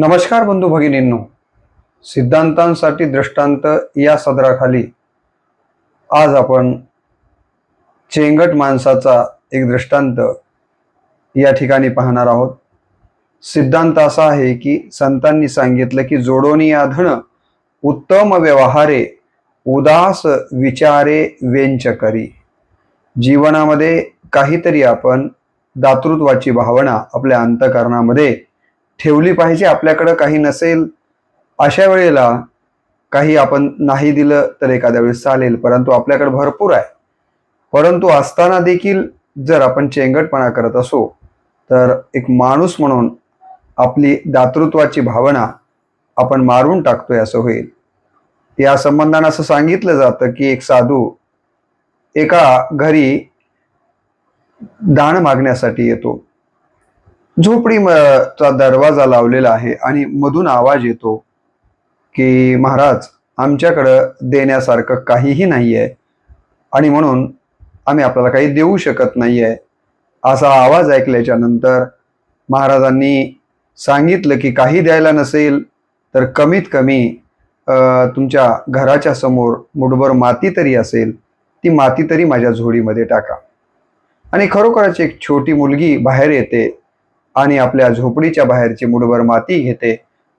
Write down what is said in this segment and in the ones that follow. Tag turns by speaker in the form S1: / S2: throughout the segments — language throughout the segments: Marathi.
S1: नमस्कार बंधू भगिनींनो. सिद्धांतांसाठी दृष्टांत या सदराखाली आज आपण चेंगट माणसाचा एक दृष्टांत या ठिकाणी पाहणार आहोत. सिद्धांत असा आहे की संतांनी सांगितलं की जोडोनी आधण उत्तम व्यवहारे उदास विचारे वेंच करी जीवनामध्ये काहीतरी आपण दातृत्वाची भावना आपल्या अंतकरणामध्ये ठेवली पाहिजे आपल्याकडं काही नसेल अशा वेळेला काही आपण नाही दिलं तर एखाद्या वेळेस चालेल परंतु आपल्याकडे भरपूर आहे. परंतु असताना देखील जर आपण चेंगटपणा करत असो तर एक माणूस म्हणून आपली दातृत्वाची भावना आपण मारून टाकतोय असं होईल. या संबंधानं असं सांगितलं जातं की एक साधू एका घरी दान मागण्यासाठी येतो. झोपडी म- चा दरवाजा लावलेला आहे आणि मधून आवाज येतो की महाराज आमच्याकडं देण्यासारखं काहीही नाही आहे आणि म्हणून आम्ही आपल्याला काही देऊ शकत नाही आहे असा आवाज ऐकल्याच्या नंतर महाराजांनी सांगितलं की काही द्यायला नसेल तर कमीत कमी तुमच्या घराच्या समोर मुठभर माती तरी असेल ती माती तरी माझ्या झोडीमध्ये टाका. आणि खरोखरच एक छोटी मुलगी बाहेर येते आणि आपल्या झोपडीच्या बाहेरची मुठभर माती घेते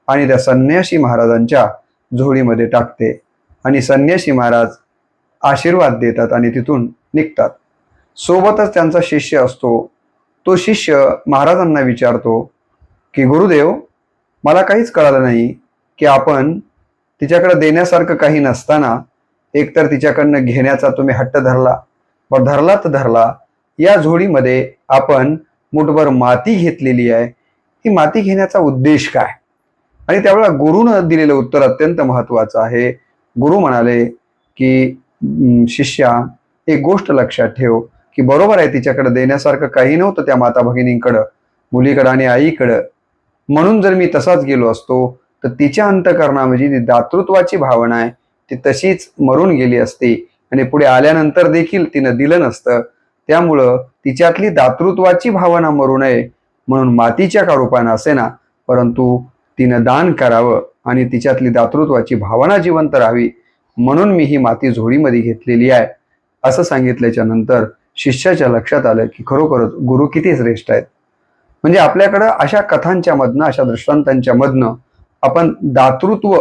S1: आणि त्या संन्यासी महाराजांच्या झोळीमध्ये टाकते. आणि संन्यासी महाराज आशीर्वाद देतात आणि तिथून निघतात. सोबतच त्यांचा शिष्य असतो. तो शिष्य महाराजांना विचारतो की गुरुदेव मला काहीच कळालं नाही की आपण तिच्याकडे देण्यासारखं काही नसताना एकतर तिच्याकडनं घेण्याचा तुम्ही हट्ट धरला व धरला तर धरला. या झोळीमध्ये आपण मुठभर माती घेतलेली आहे. ही माती घेण्याचा उद्देश काय? आणि त्यावेळेला गुरुनं दिलेलं उत्तर अत्यंत महत्वाचं आहे. गुरु म्हणाले की शिष्या एक गोष्ट लक्षात ठेव की बरोबर आहे तिच्याकडे देण्यासारखं काही नव्हतं त्या माता भगिनींकडं मुलीकडं आणि आईकडं. म्हणून जर मी तसाच गेलो असतो तर तिच्या अंतकरणामध्ये जी दातृत्वाची भावना आहे ती तशीच मरून गेली असती. आणि पुढे आल्यानंतर देखील तिनं दिलं नसतं. त्यामुळं तिच्यातली दातृत्वाची भावना मरू नये म्हणून मातीच्या का रूपानं असेना परंतु तिनं दान करावं आणि तिच्यातली दातृत्वाची भावना जिवंत राहावी म्हणून मी ही माती झोळीमध्ये घेतलेली आहे. असं सांगितल्याच्या नंतर शिष्याच्या लक्षात आलं की खरोखरच गुरु किती श्रेष्ठ आहेत. म्हणजे आपल्याकडं अशा कथांच्या मधनं अशा दृष्टांतांच्या मधनं आपण दातृत्व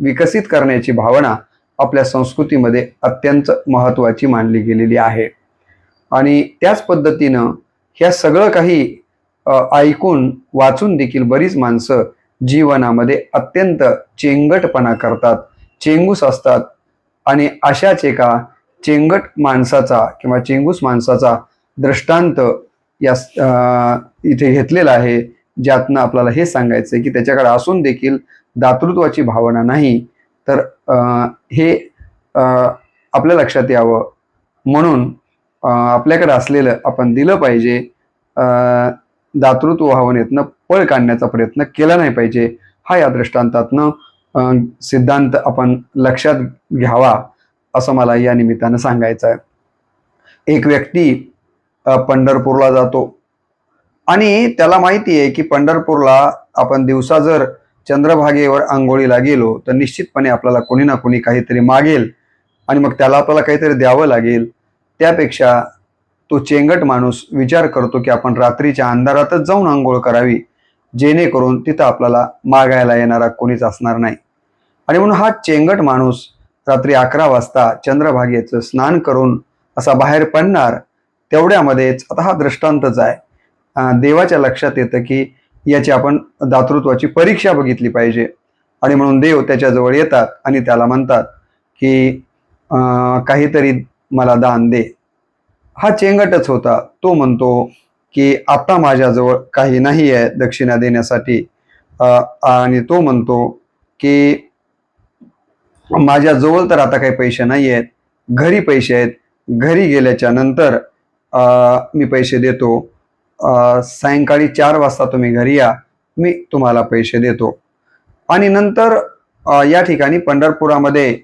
S1: विकसित करण्याची भावना आपल्या संस्कृतीमध्ये अत्यंत महत्वाची मानली गेलेली आहे. आणि त्याच पद्धतीनं ह्या सगळं काही ऐकून वाचून देखील बरीच माणसं जीवनामध्ये अत्यंत चेंगटपणा करतात चेंगूस असतात. आणि अशाच एका चेंगट माणसाचा किंवा चेंगूस माणसाचा दृष्टांत या इथे घेतलेला आहे ज्यातनं आपल्याला हे सांगायचं आहे की त्याच्याकडे असून देखील दातृत्वाची भावना नाही. तर हे आपल्या लक्षात यावं म्हणून आपल्याकडे असलेलं आपण दिलं पाहिजे. दातृत्व भावनेतनं पळ काढण्याचा प्रयत्न केला नाही पाहिजे. हा या दृष्टांतातनं सिद्धांत आपण लक्षात घ्यावा असं मला या निमित्तानं सांगायचं आहे. एक व्यक्ती पंढरपूरला जातो आणि त्याला माहिती आहे की पंढरपूरला आपण दिवसा जर चंद्रभागेवर आंघोळीला गेलो तर निश्चितपणे आपल्याला कोणी ना कोणी काहीतरी मागेल आणि मग त्याला आपल्याला काहीतरी द्यावं लागेल. त्यापेक्षा तो चेंगट माणूस विचार करतो की आपण रात्रीच्या अंधारातच जाऊन आंघोळ करावी जेणेकरून तिथं आपल्याला मागायला येणारा कोणीच असणार नाही. आणि म्हणून हा चेंगट माणूस रात्री अकरा वाजता चंद्रभागेचं स्नान करून असा बाहेर पडणार तेवढ्यामध्येच आता हा दृष्टांतच आहे. देवाच्या लक्षात येतं की याची आपण दातृत्वाची परीक्षा बघितली पाहिजे. आणि म्हणून देव त्याच्याजवळ येतात आणि त्याला म्हणतात की काहीतरी मला दान दे. हा चेंगटच होता. तो म्हणतो की आता माझ्याजवळ काही नाही आहे दक्षिणा देण्यासाठी. आणि तो म्हणतो की माझ्याजवळ तर आता काही पैसे नाही आहेत. घरी पैसे आहेत. घरी गेल्याच्यानंतर मी पैसे देतो. सायंकाळी चार वाजता तुम्ही घरी या. मी तुम्हाला पैसे देतो. आणि नंतर या ठिकाणी पंढरपुरामध्ये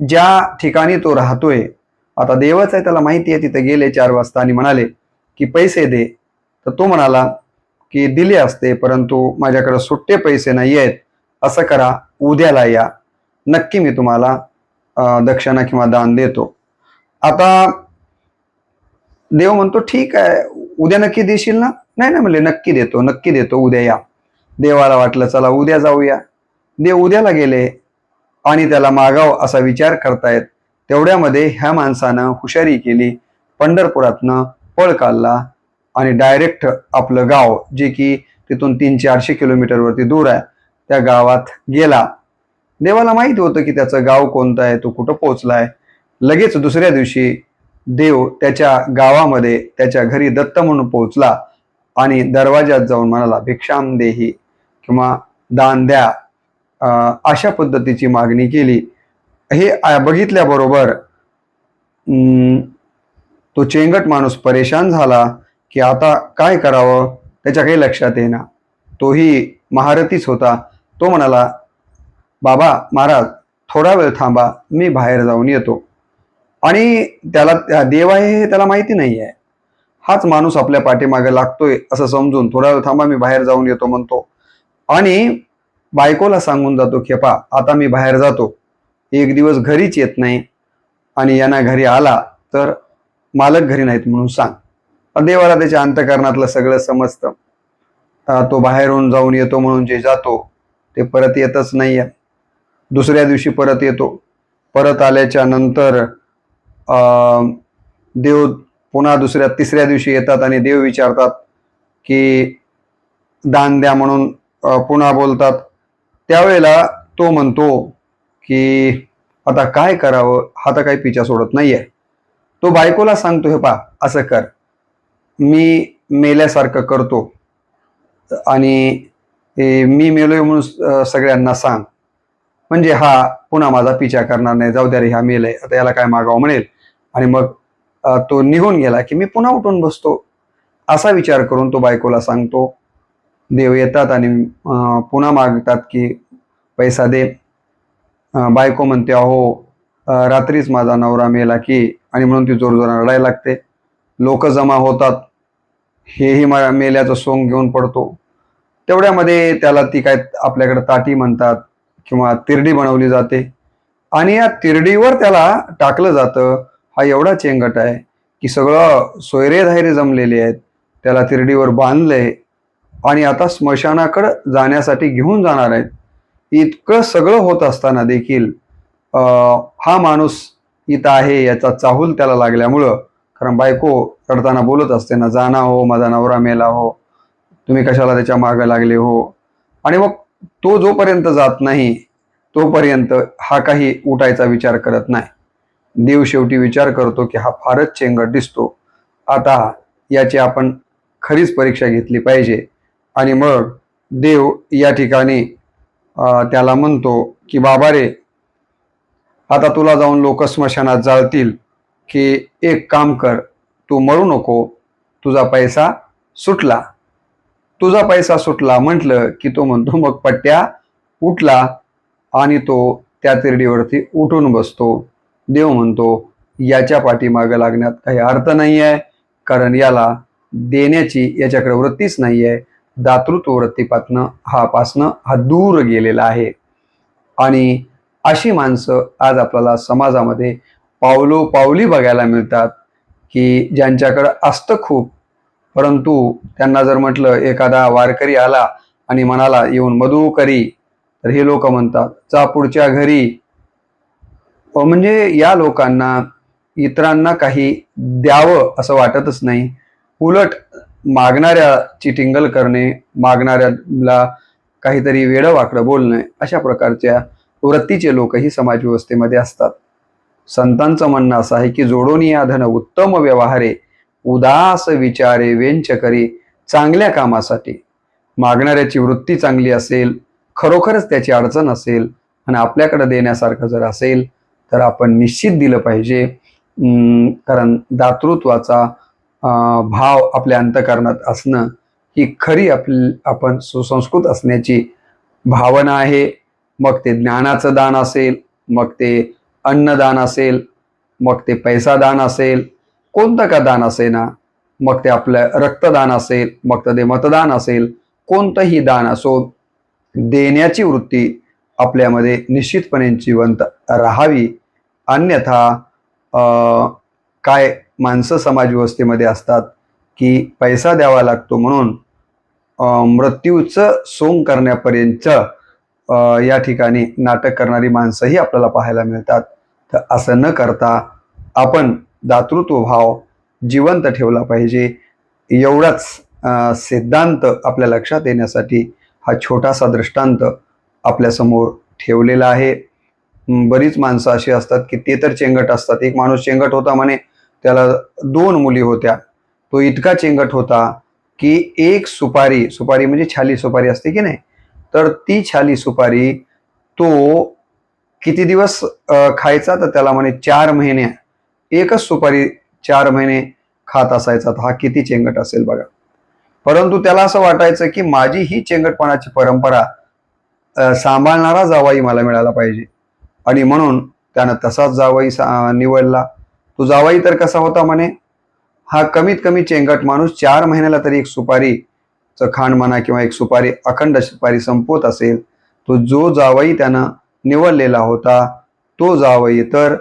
S1: ज्या ठिकाणी तो राहतोय आता देवच आहे त्याला माहिती आहे तिथे गेले चार वाजता आणि म्हणाले की पैसे दे. तर तो म्हणाला की दिले असते परंतु माझ्याकडे सुट्टे पैसे नाही आहेत. असं करा उद्याला या. नक्की मी तुम्हाला दक्षिणा किंवा दान देतो. आता देव म्हणतो ठीक आहे उद्या नक्की देशील ना? नाही ना म्हणले नक्की देतो नक्की देतो उद्या या. देवाला वाटलं चला उद्या जाऊया. देव उद्याला गेले आणि त्याला मागाव असा विचार करतायत. तेवढ्यामध्ये ह्या माणसानं हुशारी केली पंढरपुरातनं पळ काढला आणि डायरेक्ट आपलं गाव जे की तिथून तीन चारशे किलोमीटरवरती दूर आहे त्या गावात गेला. देवाला माहिती होतं की त्याचं गाव कोणतं आहे तो कुठं पोचलाय लगेच दुसऱ्या दिवशी देव त्याच्या गावामध्ये त्याच्या घरी दत्त म्हणून पोहोचला आणि दरवाज्यात जाऊन म्हणाला भिक्षाम देही किंवा दान द्या. अशा पद्धतीची मागणी केली. हे बघितल्याबरोबर तो चेंगट माणूस परेशान झाला की आता काय करावं त्याच्या काही लक्षात येईना. तोही महारथीच होता. तो म्हणाला बाबा महाराज थोडा वेळ थांबा मी बाहेर जाऊन येतो. आणि त्याला त्या देव आहे हे त्याला माहिती नाही आहे हाच माणूस आपल्या पाठीमागे लागतोय असं समजून थोडा वेळ थांबा मी बाहेर जाऊन येतो म्हणतो. आणि बायकोला सांगून जातो की पा आता मी बाहेर जातो. एक दिवस घरीच येत नाही आणि यांना घरी आला तर मालक घरी नाहीत म्हणून सांग. देवाला त्याच्या अंतकरणातलं सगळं समजतं. तो बाहेरून जाऊन येतो म्हणून जे जातो ते परत येतच नाही आहे दुसऱ्या दिवशी परत येतो. परत आल्याच्यानंतर देव पुन्हा दुसऱ्या तिसऱ्या दिवशी येतात आणि देव विचारतात की दान द्या म्हणून पुन्हा बोलतात. त्यावेळेला तो म्हणतो की आता काय करावं? हा तर काही पिचा सोडत नाहीये. तो बायकोला सांगतो हे पा असं कर. मी मेल्यासारखं करतो आणि मी मेलोय म्हणून सगळ्यांना सांग. म्हणजे हा पुन्हा माझा पिचा करणार नाही. जाऊ द्या रे हा मेलय. आता याला काय मागावं म्हणेल? आणि मग तो निघून गेला की मी पुन्हा उठून बसतो. असा विचार करून तो बायकोला सांगतो देव येतात आणि पुन्हा मागतात की पैसा दे. बायको म्हणते अहो रात्रीच माझा नवरा मेला की आणि म्हणून ती जोरजोरानं रडायला लागते. लोक जमा होतात. हेही मा- मेल्याचं सोंग घेऊन पडतो. तेवढ्यामध्ये त्याला ती काय आपल्याकडे ताटी म्हणतात किंवा तिरडी बनवली जाते. आणि या तिरडीवर त्याला टाकलं जातं. हा एवढा चेंगट आहे की सगळं सोयरे धायरे जमलेले आहेत. त्याला तिरडीवर बांधलंय. आणि आता स्मशानाकडं जाण्यासाठी घेऊन जाणार आहेत. इतकं सगळं होत असताना देखील हा माणूस इथं आहे याचा चाहूल त्याला लागल्यामुळं कारण बायको रडताना बोलत असते ना जाना हो माझा नवरा मेला हो तुम्ही कशाला त्याच्या मागं लागले हो? आणि मग तो जोपर्यंत जात नाही तोपर्यंत हा काही उठायचा विचार करत नाही. देव शेवटी विचार करतो की हा फारच चेंगट दिसतो. आता याची आपण खरीच परीक्षा घेतली पाहिजे. आणि मग देव या ठिकाणी त्याला म्हणतो की बाबा रे आता तुला जाऊन लोक स्मशानात जाळतील की एक काम कर तू मरू नको तुझा पैसा सुटला. तुझा पैसा सुटला म्हटलं की तो म्हणतो मग पट्ट्या उठला आणि तो त्या तिरडीवरती उठून बसतो. देव म्हणतो याच्या पाठीमागं लागण्यात काही अर्थ नाही आहे कारण याला देण्याची याच्याकडे वृत्तीच नाही आहे दातृत्व वृत्तीपासनं हा पासनं हा दूर गेलेला आहे. आणि अशी माणसं आज आपल्याला समाजामध्ये पावलो पावली बघायला मिळतात की ज्यांच्याकडं असतं खूप परंतु त्यांना जर म्हटलं एखादा वारकरी आला आणि म्हणाला येऊन मधू करी तर हे लोक म्हणतात जा पुढच्या घरी. म्हणजे या लोकांना इतरांना काही द्यावं असं वाटतच नाही. उलट मागणाऱ्याची टिंगल करणे मागणाऱ्याला काहीतरी वेडं वाकडं बोलणे अशा प्रकारच्या वृत्तीचे लोकही समाज व्यवस्थेमध्ये असतात. संतांचं म्हणणं असं आहे की जोडून या धन उत्तम व्यवहारे उदास विचारे वेंच करी चांगल्या कामासाठी. मागणाऱ्याची वृत्ती चांगली असेल खरोखरच त्याची अडचण असेल आणि आपल्याकडे देण्यासारखं जर असेल तर आपण निश्चित दिलं पाहिजे. कारण दातृत्वाचा भाव आपल्या अंतकरणात असणं ही खरी आपली आपण सुसंस्कृत असण्याची भावना आहे. मग ते ज्ञानाचं दान असेल मग ते अन्नदान असेल मग ते पैसा दान असेल कोणतं का दान असे ना मग ते आपलं रक्तदान असेल मग ते मतदान असेल कोणतंही दान असो देण्याची वृत्ती आपल्यामध्ये निश्चितपणे जिवंत राहावी. अन्यथा काय माणसं समाजव्यवस्थेमध्ये असतात की पैसा द्यावा लागतो म्हणून मृत्यूचं सोंग करण्यापर्यंत या ठिकाणी नाटक करणारी माणसंही आपल्याला पाहायला मिळतात. तर असं न करता आपण दातृत्व भाव जिवंत ठेवला पाहिजे. एवढाच सिद्धांत आपल्या लक्षात येण्यासाठी हा छोटासा दृष्टांत आपल्यासमोर ठेवलेला आहे. बरीच माणसं अशी असतात की ते तर चेंगट असतात. एक माणूस चेंगट होता म्हणे त्याला दोन मुली होत्या. तो इतका चेंगट होता की एक सुपारी सुपारी म्हणजे छाली सुपारी असते की नाही? तर ती छाली सुपारी तो किती दिवस खायचा? तर त्याला म्हणे चार महिने. एकच सुपारी चार महिने खात असायचा. तर हा किती चेंगट असेल बघा. परंतु त्याला असं वाटायचं की माझी ही चेंगटपणाची परंपरा सांभाळणारा जावाई मला मिळाला पाहिजे. आणि म्हणून त्यानं तसाच जावाई निवडला. तो जावाई तर कसा होता म्हणे? हा कमीत कमी चेंगट माणूस चार महिन्याला तरी एक सुपारीचं खाण म्हणा किंवा एक सुपारी अखंड सुपारी संपवत असेल तो जो जावई त्यानं निवडलेला होता तो जावई तर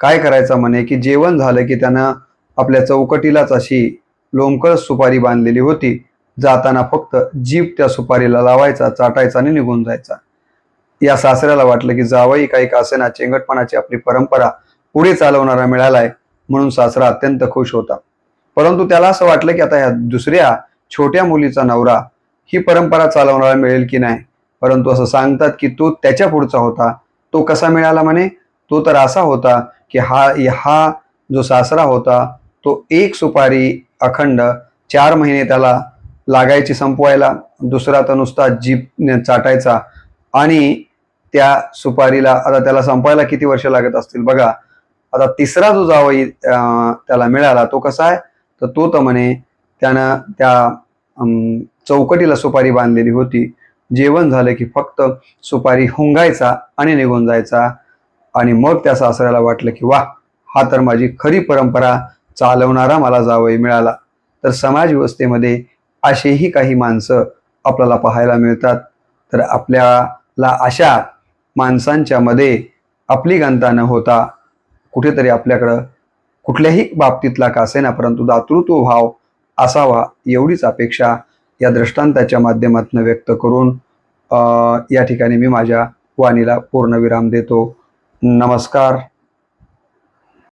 S1: काय करायचा म्हणे की जेवण झालं की त्यानं आपल्या चौकटीलाच अशी लोंबकळ सुपारी बांधलेली होती जाताना फक्त जीभ त्या सुपारीला लावायचा चाटायचा आणि निघून जायचा. या सासऱ्याला वाटलं की जावई काही का असेना चेंगटपणाची आपली परंपरा पुढे चालवणारा मिळालाय म्हणून सासरा अत्यंत खुश होता. परंतु त्याला असं वाटलं की आता ह्या दुसऱ्या छोट्या मुलीचा नवरा ही परंपरा चालवणारा मिळेल की नाही? परंतु असं सांगतात की तो त्याच्या पुढचा होता. तो कसा मिळाला म्हणे? तो तर असा होता की हा हा जो सासरा होता तो एक सुपारी अखंड चार महिने त्याला लागायची संपवायला दुसरा तर नुसता जीप चाटायचा आणि त्या सुपारीला आता त्याला संपायला किती वर्ष लागत असतील? बघा आता तिसरा जो जावई त्याला मिळाला तो कसा आहे? तर तो तर म्हणे त्यानं त्या चौकटीला सुपारी बांधलेली होती. जेवण झालं की फक्त सुपारी हुंगायचा आणि निघून जायचा. आणि मग त्या सासऱ्याला वाटलं की वा हा तर माझी खरी परंपरा चालवणारा मला जावई मिळाला. तर समाज व्यवस्थेमध्ये असेही काही माणसं आपल्याला पाहायला मिळतात. तर आपल्याला अशा माणसांच्या मध्ये आपली गंता न होता. कुठेतरी आपल्याकडं कुठल्याही बाबतीतला का असेना परंतु दातृत्व भाव असावा एवढीच अपेक्षा या दृष्टांताच्या माध्यमातून व्यक्त करून या ठिकाणी मी माझ्या वाणीला पूर्णविराम देतो. नमस्कार.